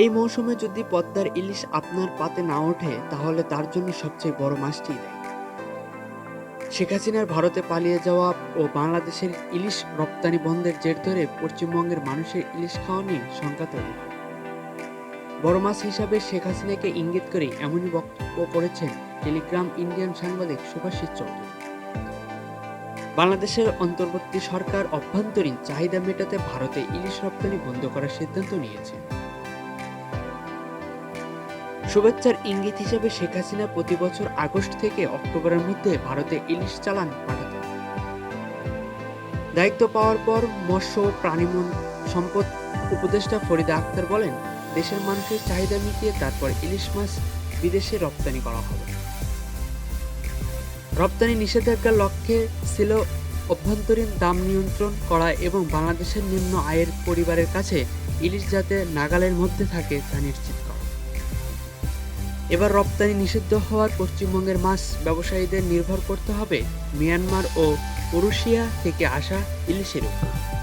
এই মৌসুমে যদি পদ্মার ইলিশ আপনার পাতে না ওঠে, তাহলে তার জন্য সবচেয়ে বড় মাছটি শেখ হাসিনার ভারতে পালিয়ে যাওয়া ও বাংলাদেশের ইলিশ রপ্তানি বন্ধের জের ধরে পশ্চিমবঙ্গের মানুষের ইলিশ খাওয়া নিয়ে শঙ্কা তৈরি। বড় মাছ হিসাবে শেখ হাসিনাকে ইঙ্গিত করে এমনই বক্তব্য করেছেন টেলিগ্রাম ইন্ডিয়ান সাংবাদিক সুভাষিস চৌধুরী। বাংলাদেশের অন্তর্বর্তী সরকার অভ্যন্তরীণ চাহিদা মেটাতে ভারতে ইলিশ রপ্তানি বন্ধ করার সিদ্ধান্ত নিয়েছে। শুভেচ্ছার ইঙ্গিত হিসেবে শেখ হাসিনা প্রতি বছর আগস্ট থেকে অক্টোবরের মধ্যে ভারতে ইলিশ চালান পাঠাতেন দায়িত্ব পাওয়ার পর মৎস্য প্রাণিমন সম্পদ উপদেষ্টা ফরিদা আক্তার বলেন, দেশের মানুষের চাহিদা মিটিয়ে তারপর ইলিশ মাছ বিদেশে রপ্তানি করা হবে। রপ্তানি নিষেধাজ্ঞার লক্ষ্যে ছিল অভ্যন্তরীণ দাম নিয়ন্ত্রণ করা এবং বাংলাদেশের নিম্ন আয়ের পরিবারের কাছে ইলিশ যাতে নাগালের মধ্যে থাকে তা নিশ্চিত। এবার রপ্তানি নিষিদ্ধ হওয়ার পশ্চিমবঙ্গের মাছ ব্যবসায়ীদের নির্ভর করতে হবে মিয়ানমার ও রুশিয়া থেকে আসা ইলিশের উপর।